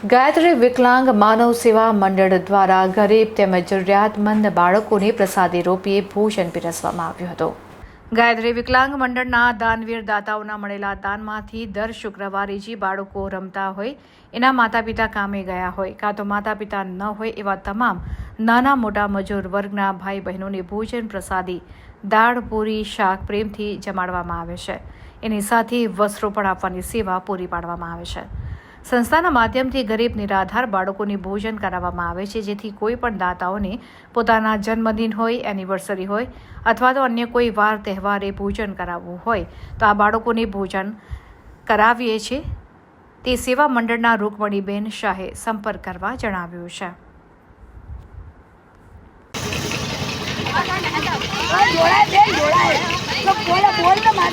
ગાયત્રી વિકલાંગ માનવ સેવા મંડળ દ્વારા ગરીબ તેમજ જરૂરિયાતમંદ બાળકોને પ્રસાદી રૂપે ભોજન પીરસવામાં આવ્યું હતું. ગાયત્રી વિકલાંગ મંડળના દાનવીર દાતાઓના મળેલા દાનમાંથી દર શુક્રવારે જે બાળકો રમતા હોય, એના માતા પિતા કામે ગયા હોય, કાં તો માતા પિતા ન હોય એવા તમામ નાના મોટા મજૂર વર્ગના ભાઈ બહેનોને ભોજન, પ્રસાદી, દાળ, પૂરી, શાક પ્રેમથી જમાડવામાં આવે છે. એની સાથે વસ્ત્રો પણ આપવાની સેવા પૂરી પાડવામાં આવે છે. સંસ્થાના માધ્યમથી ગરીબ નિરાધાર બાળકોને ભોજન કરાવવામાં આવે છે, જેથી કોઈ પણ દાતાઓને પોતાના જન્મદિન હોય, એનિવર્સરી હોય અથવા તો અન્ય કોઈ વાર, તહેવારે ભોજન કરાવવું હોય, તો આ બાળકોને ભોજન કરાવીએ છીએ. તે સેવા મંડળના રૂકમણીબેન શાહે સંપર્ક કરવા જણાવ્યું છે. જોડાય બેન, જોડાય. બોલે, બોલ ને માર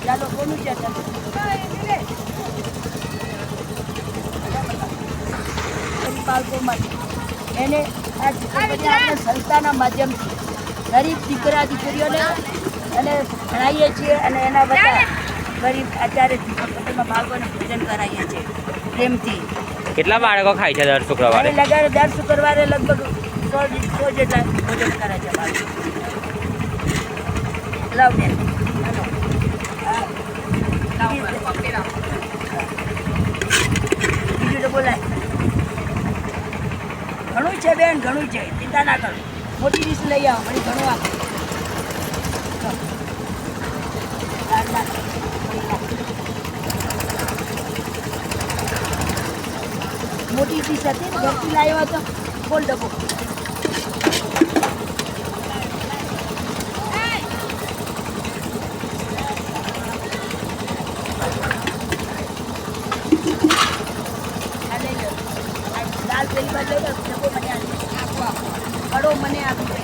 ચાલો કોનું છે. એને આ સંસ્થાના માધ્યમથી ગરીબ દીકરા દીકરીઓને અને ભણાવીએ છીએ અને એના બધા ગરીબ અત્યારે બાળકોને ભોજન કરાવીએ છીએ પ્રેમથી કેટલા બાળકો ખાય છે દર શુક્રવારે? લગાડે દર શુક્રવારે લગભગ સો સો જેટલા ભોજન કરે છે બાળકો લાવ બેન હાલો. હા. બીજું તો બોલાય ઘણું છે બેન, ઘણું છે ચિંતા ના કરો મોટી ડીશ લઈ આવો, મને ઘણું આપો ચાલો. ગોલ ડબો લાલ પેલી બાદ લઈ લો મને આપો આપો. અડો મને આપી